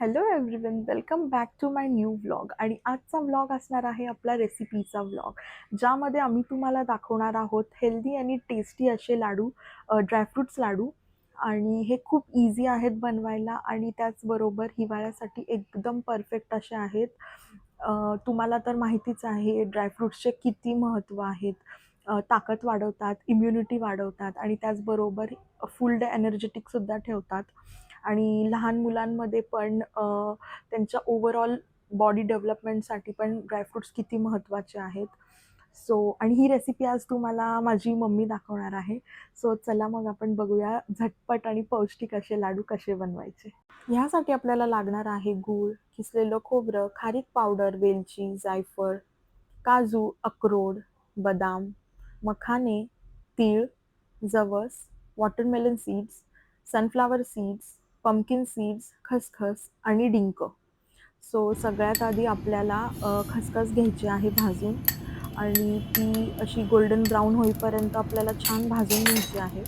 Hello everyone welcome back to my new vlog आणि आजचा vlog असणार आहे आपला रेसिपीचा व्लॉग ज्यामध्ये आम्ही तुम्हाला दाखवणार आहोत हेल्दी आणि टेस्टी असे लाडू ड्रायफ्रूट्स लाडू. आणि हे खूप इझी आहेत बनवायला आणि त्याचबरोबर हिवाळ्यासाठी एकदम परफेक्ट असे आहेत. तुम्हाला तर माहितीच आहे ड्रायफ्रूट्सचे किती महत्त्व आहेत. ताकद वाढवतात इम्युनिटी वाढवतात आणि त्याचबरोबर फुल डे एनर्जेटिकसुद्धा ठेवतात. आणि लहान मुलांमध्ये पण त्यांच्या ओवरऑल बॉडी डेव्हलपमेंटसाठी पण ड्रायफ्रूट्स किती महत्त्वाचे आहेत. सो आणि ही रेसिपी आज तुम्हाला माझी मम्मी दाखवणार आहे. सो चला मग आपण बघूया झटपट आणि पौष्टिक असे लाडू कसे बनवायचे. ह्यासाठी आपल्याला लागणार आहे गूळ किसलेलं खोबरं खारीक पावडर वेलची जायफळ काजू अक्रोड बदाम मखाने तीळ जवस watermelon seeds sunflower seeds pumpkin seeds खसखस आणि डिंक. सो सगळ्यात आधी आपल्याला खसखस घ्यायची आहे भाजून आणि ती अशी गोल्डन ब्राऊन होईपर्यंत आपल्याला छान भाजून घ्यायची आहे.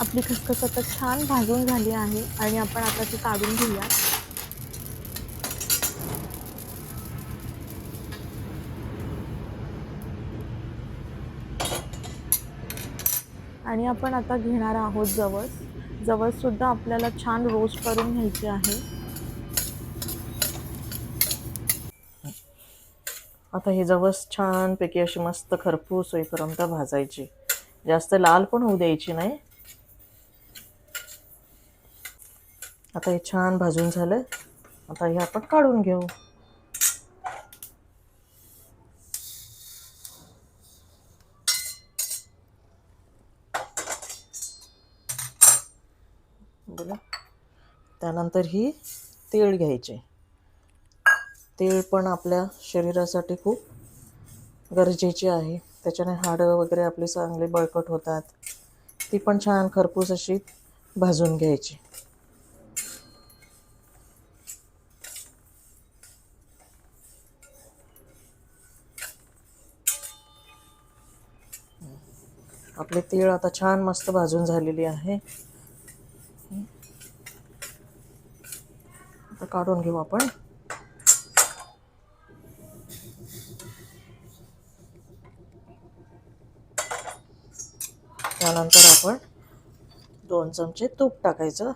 आपली खसखस आता छान भाजून झाली आहे आणि आपण आता ती काढून घेऊया. आणि आपण आता घेणार आहोत जवस. जवससुद्धा आपल्याला छान रोस्ट करून घ्यायचे आहे. आता हे जवस छानपैकी अशी मस्त खरपूस होईपर्यंत भाजायची. जास्त लाल पण होऊ द्यायची नाही. आता हे छान भाजून झालं. आता हे आपण काढून घेऊ बोला त्यानंतर ही तीळ घ्यायचे. तीळ पण आपल्या शरीरासाठी खूप गरजेची आहे. त्याच्याने हाडं वगैरे आपली चांगली बळकट होतात. ती पण छान खरपूस अशी भाजून घ्यायची. आपले तीळ आता छान मस्त भाजून झालेली आहे. काढून घेऊ आपण. त्यानंतर आपण दोन चमचे तूप टाकायचं.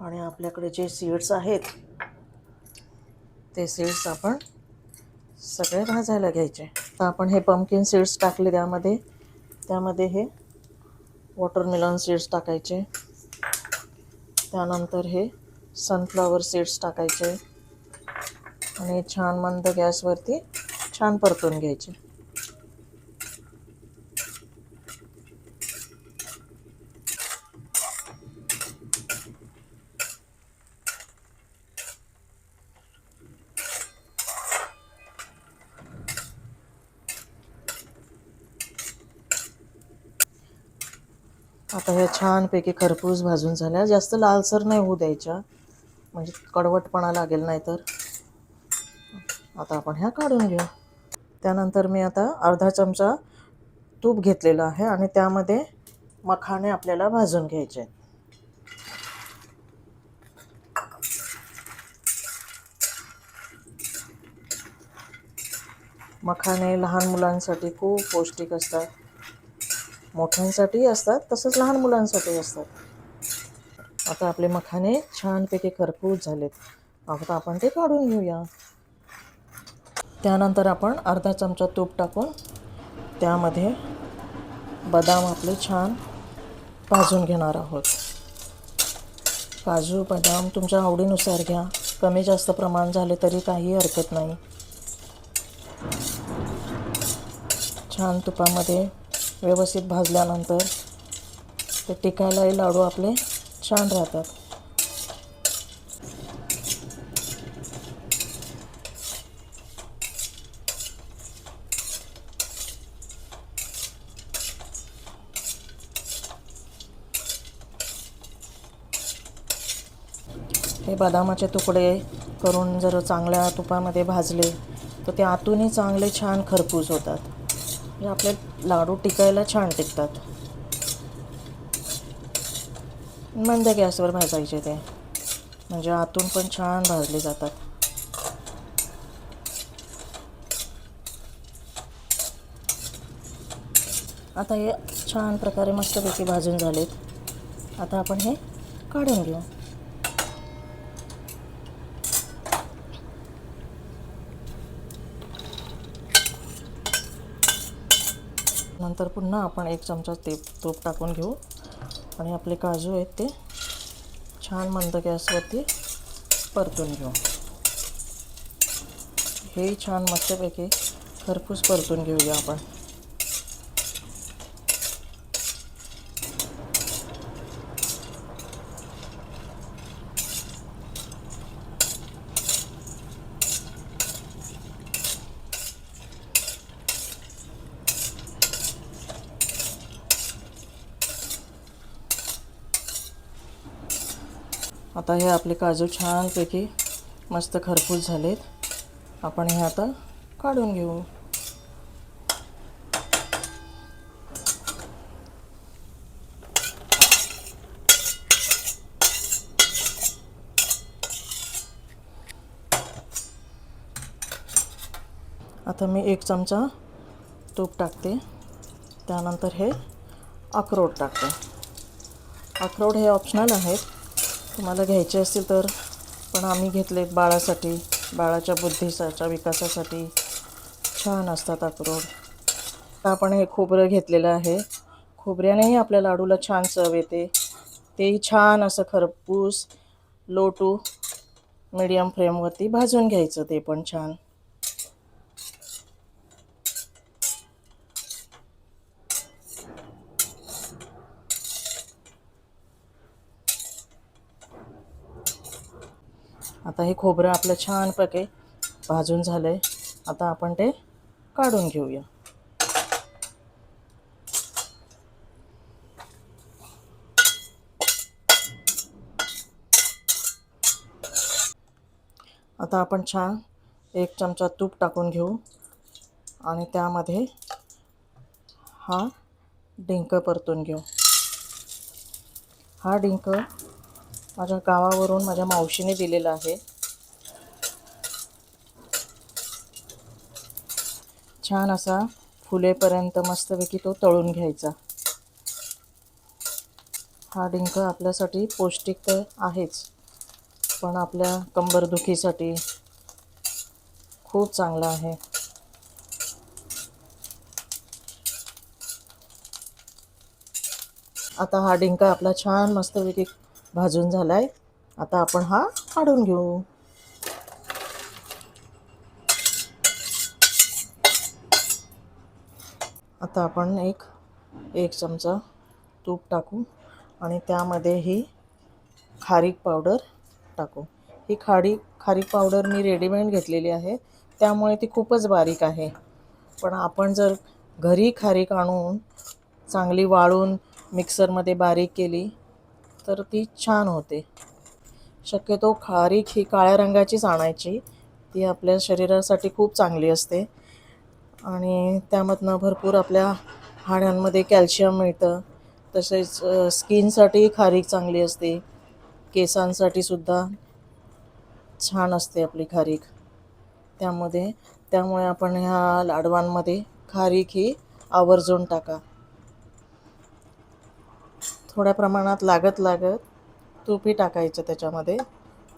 आणि आपल्याकडे जे सीड्स आहेत ते सीड्स आपण सगळे भाजायला घ्यायचे. तर आपण हे पम्पकिन सीड्स टाकले त्यामध्ये. त्यामध्ये हे वॉटरमेलन सीड्स टाकायचे. त्यानंतर हे सनफ्लॉवर सीड्स टाकायचे. आणि छान मंद गॅसवरती छान परतून घ्यायचे आता ह्या छानपैकी खरपूस भाजून झाल्या. जास्त लालसर नाही होऊ द्यायच्या. म्हणजे कडवटपणा लागेल नाही तर आता आपण ह्या काढून घेऊ. त्यानंतर मी आता अर्धा चमचा तूप घेतलेलं आहे आणि त्यामध्ये मखाणे आपल्याला भाजून घ्यायचे आहेत. मखाणे लहान मुलांसाठी खूप पौष्टिक असतात. मोठ्यांसाठीही असतात तसंच लहान मुलांसाठी असतात. आता आपले मखाने छानपैकी खरपूस झालेत. आता आपण ते काढून घेऊया. त्यानंतर आपण अर्धा चमचा तूप टाकून त्यामध्ये बदाम आपले छान भाजून घेणार आहोत. काजू बदाम तुमच्या आवडीनुसार घ्या. कमी जास्त प्रमाण झाले तरी काही हरकत नाही. छान तुपामध्ये व्यवस्थित भाजल्यानंतर ते टिकायलाही लाडू आपले छान राहतात. हे बदामाचे तुकडे करून जर चांगल्या तुपामध्ये भाजले तर ते आतूनही चांगले छान खरपूस होतात. आपले लाडू टिकायला छान टिकतात. मंद गॅसवर भाजायचे ते. म्हणजे आतून पण छान भाजले जातात. आता हे छान प्रकारे मस्तपैकी भाजून झालेत. आता आपण हे काढून घेऊ. नंतर पुन्हा आपण एक चमचा ते तूप टाकून घेऊ. आणि आपले काजू आहेत ते छान मंद गॅसवरती परतून घेऊ. हे छान मस्तपैकी खरपूस परतून घेऊया आपण. आता हे आपले काजू छानपैकी मस्त खरपूस झालेत. आपण हे आता काढून घेऊ. आता मी एक चमचा तूप टाकते. त्यानंतर हे अक्रोड टाकते. अक्रोड हे ऑप्शनल आहेत. तुम्हाला घ्यायचे असतील तर. पण आम्ही घेतले बाळासाठी बाळाच्या बुद्धीसाच्या विकासासाठी. छान असतात अक्रोड. आपण हे खोबरं घेतलेलं आहे. खोबऱ्यानेही आपल्या लाडूला छान चव येते. तेही छान असं खरपूस लो टू मिडियम फ्लेमवरती भाजून घ्यायचं ते पण छान. आता हे खोबरं आपलं छानपैकी भाजून झालं आहे आता आपण ते काढून घेऊया. आता आपण छान एक चमचा तूप टाकून घेऊ. आणि त्यामध्ये हा डिंक परतून घेऊ. हा डिंक माझ्या गावावरून माझ्या मावशीने दिलेलं आहे. छान असा फुलेपर्यंत मस्तपैकी तो तळून घ्यायचा. हा डिंक आपल्यासाठी पौष्टिक तर आहेच पण आपल्या कंबरदुखीसाठी खूप चांगला आहे. आता हा डिंक आपला छान मस्तपैकी भाजून झाला आहे आता आपण हा काढून घेऊ. आता आपण एक एक चमचा तूप टाकू आणि त्यामध्ये ही खारीक पावडर टाकू. ही खाडी खारीक पावडर मी रेडीमेड घेतलेली आहे. त्यामुळे ती खूपच बारीक आहे. पण आपण जर घरी खारीक आणून चांगली वाळून मिक्सरमध्ये बारीक केली तर ती छान होते. शक्यतो खारीक ही काळ्या रंगाचीच आणायची. ती आपल्या शरीरासाठी खूप चांगली असते. आणि त्यामधनं भरपूर आपल्या हाडांमध्ये कॅल्शियम मिळतं. तसेच स्किनसाठी खारीक चांगली असते. केसांसाठी सुद्धा छान असते आपली खारीक त्यामध्ये त्यामुळे आपण ह्या लाडवांमध्ये खारीक ही आवर्जून टाका. थोड्या प्रमाणात लागत लागत तूपही टाकायचं त्याच्यामध्ये.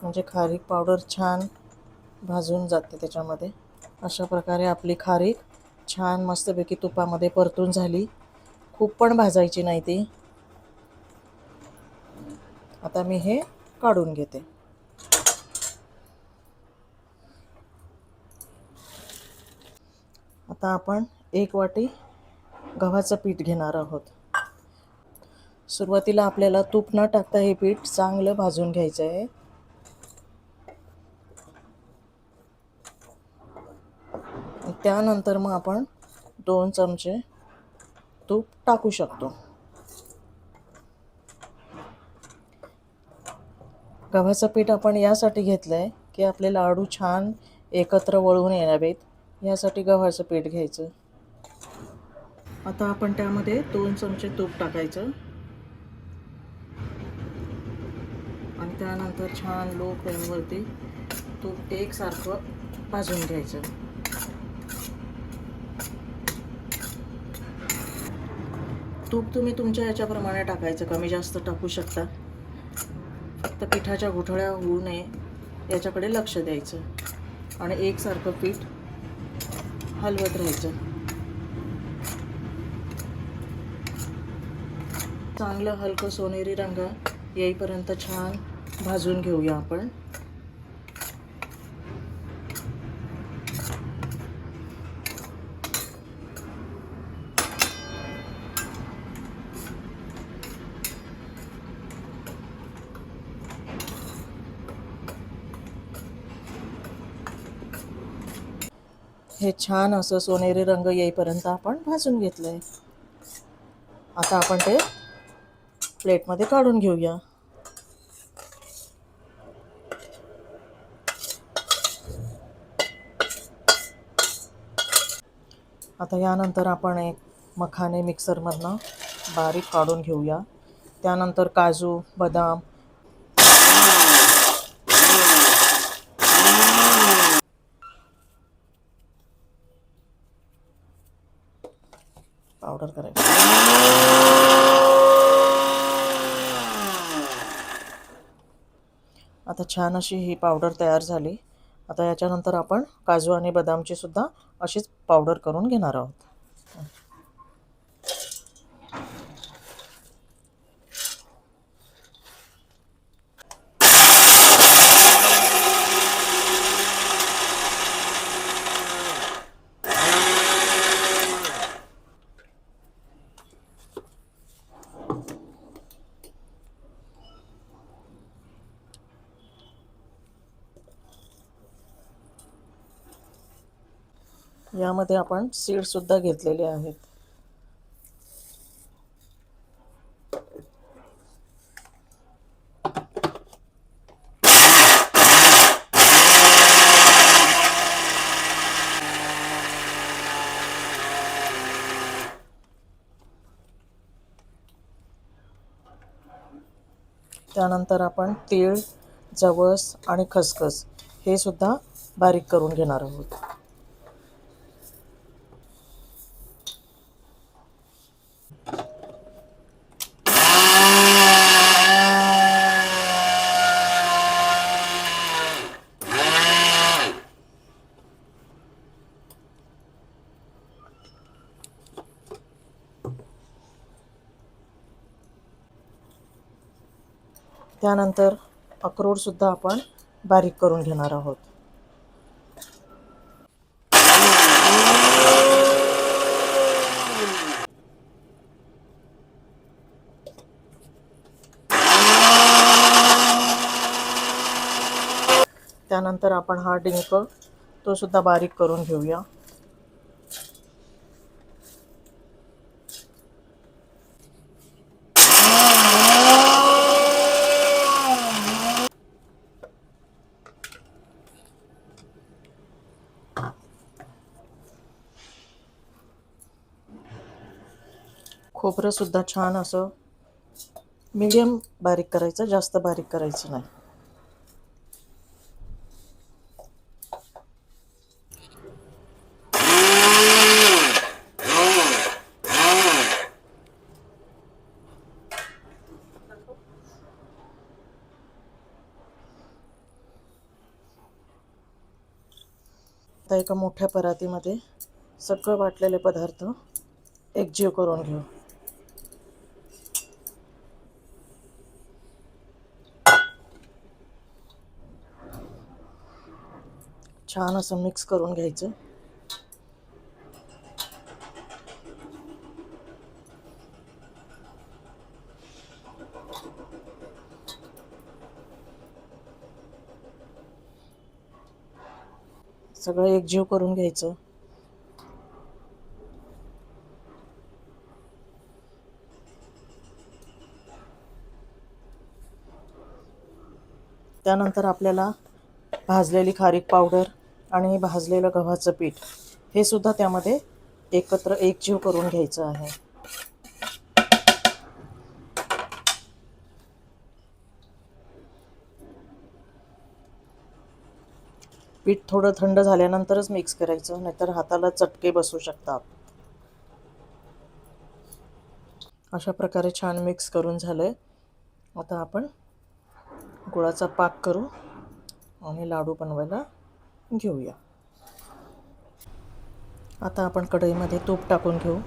म्हणजे खारीक पावडर छान भाजून जाते त्याच्यामध्ये. अशा प्रकारे आपली खारीक छान मस्तपैकी तुपामध्ये परतून झाली. खूप पण भाजायची नाही ती. आता मी हे काढून घेते. आता आपण एक वाटी गव्हाचं पीठ घेणार आहोत. सुरुवातीला आपल्याला तूप न टाकता हे पीठ चांगलं भाजून घ्यायचं आहे. त्यानंतर मग आपण दोन चमचे तूप टाकू शकतो. गव्हाचं पीठ आपण यासाठी घेतलं आहे की आपले लाडू छान एकत्र वळून येणावेत यासाठी गव्हाचं पीठ घ्यायचं. आता आपण त्यामध्ये दोन चमचे तूप टाकायचं आणि त्यानंतर छान लो फ्लेमवरती तूप एकसारखं भाजून घ्यायचं. तूप तुम्ही तुमच्या याच्याप्रमाणे टाकायचं कमी जास्त टाकू शकता. फक्त पिठाच्या गुठळ्या होऊ नये याच्याकडे लक्ष द्यायचं. आणि एकसारखं पीठ हलवत राहायचं. चांगलं हलकं सोनेरी रंग येईपर्यंत छान भाजून घेऊया आपण. हे छान असं सोनेरी रंग येईपर्यंत आपण भाजून घेतलं आहे आता आपण ते प्लेटमध्ये काढून घेऊया. आता यानंतर आपण एक मखाने मिक्सरमधनं बारीक काढून घेऊया. त्यानंतर काजू बदाम. पावडर करायचं. आता छान अशी ही पावडर तयार झाली. आता याच्यानंतर आपण काजू आणि बदामची सुद्धा अशीच पावडर करून घेणार आहोत. यामध्ये आपण सीडसुद्धा घेतलेले आहेत. त्यानंतर आपण तीळ जवस आणि खसखस हे सुद्धा बारीक करून घेणार आहोत. त्यानंतर अक्रोडसुद्धा आपण बारीक करून घेणार आहोत. त्यानंतर आपण हा डिंक तो सुद्धा बारीक करून घेऊया. खोबरंसुद्धा छान असं मीडियम बारीक करायचं जास्त बारीक करायचं नाही. आता एका मोठ्या परातीमध्ये सगळं वाटलेले पदार्थ एकजीव करून घेऊ. छान असं मिक्स करून घ्यायचं. सगळं एकजीव करून घ्यायचं. त्यानंतर आपल्याला भाजलेली खारीक पावडर आणि भाजलेलं गव्हाचं पीठ हे सुद्धा त्यामध्ये एकत्र एकजीव करून घ्यायचं आहे. पीठ थोडं थंड झाल्यानंतरच मिक्स करायचं नाहीतर हाताला चटके बसू शकतात. अशा प्रकारे छान मिक्स करून झालं आता आपण गुळाचा पाक करू आणि लाडू बनवायला घेऊया. आता आपण कढईमध्ये तूप टाकून घेऊ.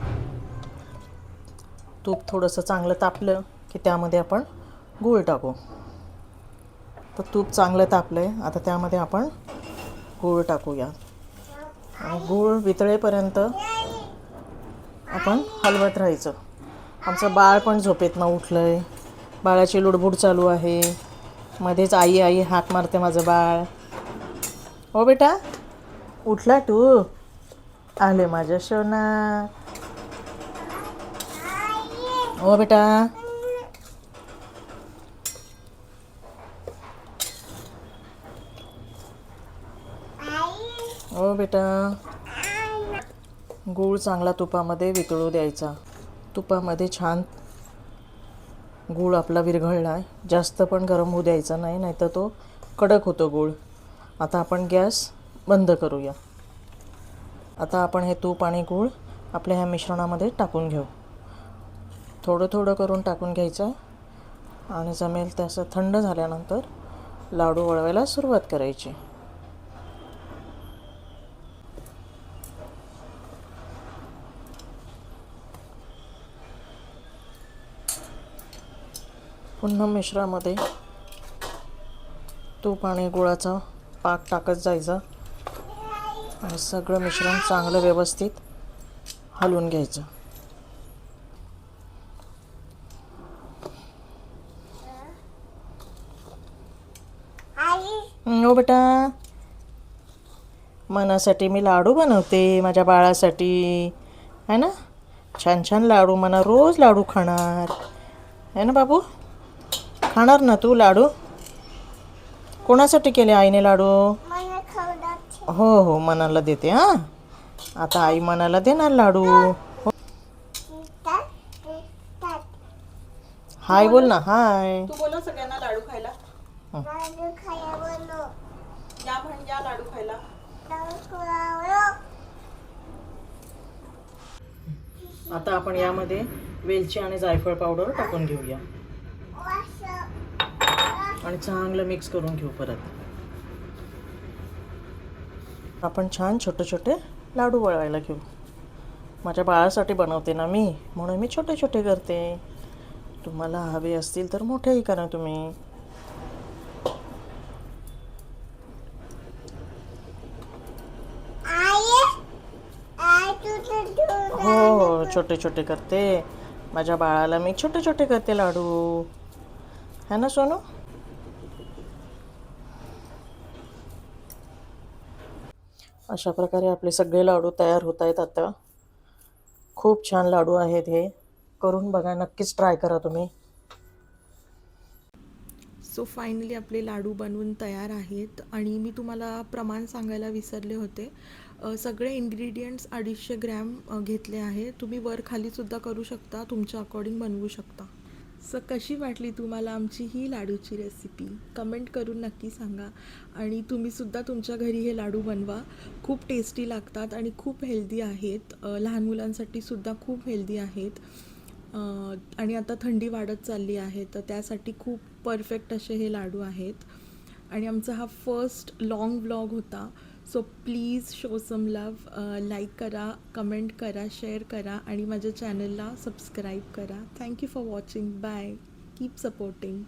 तूप थोडंसं चांगलं तापलं की त्यामध्ये आपण गूळ टाकू. तर तूप चांगलं तापलं आहे आता त्यामध्ये आपण गूळ टाकूया. आणि गूळ वितळेपर्यंत आपण हलवत राहायचं. आमचं बाळ पण झोपेतनं उठलं आहे बाळाची लुडबुड चालू आहे. मध्येच आई आई हाक मारते माझं बाळ. हो बेटा. उठला तू. आले माझ्या शेवना हो बेटा. हो बेटा. गूळ चांगला तुपामध्ये वितळू द्यायचा. तुपामध्ये छान गूळ आपला विरघळला जास्त पण गरम होऊ द्यायचा नाही नाहीतर तो कडक होतो गूळ. आता आपण गॅस बंद करूया. आता आपण हे तूप आणि गूळ आपल्या ह्या मिश्रणामध्ये टाकून घेऊ. थोडं थोडं करून टाकून घ्यायचं आणि जमेल तसं थंड झाल्यानंतर लाडू वळवायला सुरुवात करायची. पुन्हा मिश्रामध्ये तूप आणि गुळाचा पाक टाकत जायचं. आणि सगळं मिश्रण चांगलं व्यवस्थित हलवून घ्यायचं. हो बेटा. मनासाठी मी लाडू बनवते माझ्या बाळासाठी. है ना? छान छान लाडू मना रोज लाडू खाणार. है ना बाबू? खाणार ना तू लाडू? कोणासाठी केले आईने लाडू? हो हो मनाला देते हां. आता आई मनाला देणार लाडू. हो. हाय बोल ना हाय. तू बोला सगळ्यांना लाडू खायला. या म्हण या लाडू खायला. आता आपण यामध्ये वेलची आणि जायफळ पावडर टाकून घेऊया. आणि चांगलं मिक्स करून घेऊ परत. आपण छान छोटे छोटे लाडू वळवायला घेऊ. माझ्या बाळासाठी बनवते ना मी म्हणून मी छोटे छोटे करते. तुम्हाला हवे असतील तर मोठेही करा तुम्ही. हो हो छोटे छोटे करते. माझ्या बाळाला मी छोटे छोटे करते लाडू. है ना सोनू? अशा प्रकारे आपले सगळे लाडू तयार होत आहेत आता. खूप छान लाडू आहेत हे. करून बघा नक्कीच ट्राय करा तुम्ही. सो फायनली आपले लाडू बनवून तयार आहेत. आणि मी तुम्हाला प्रमाण सांगायला विसरले होते. सगळे इन्ग्रेडियंट्स अडीचशे ग्रॅम घेतले आहे. तुम्ही वर खालीसुद्धा करू शकता. तुमच्या अकॉर्डिंग बनवू शकता. सो कशी वाटली तुम्हाला आमची ही लाडूची रेसिपी कमेंट करून नक्की सांगा. आणि तुम्हीसुद्धा तुमच्या घरी हे लाडू बनवा. खूप टेस्टी लागतात आणि खूप हेल्दी आहेत. लहान मुलांसाठी सुद्धा खूप हेल्दी आहेत. आणि आता थंडी वाढत चालली आहे तर त्यासाठी खूप परफेक्ट असे हे लाडू आहेत. आणि आमचा हा फर्स्ट लाँग व्लॉग होता. So please show some love like करा कमेंट करा शेअर करा आणि माझ्या चॅनलला सबस्क्राईब करा. Thank you for watching bye keep supporting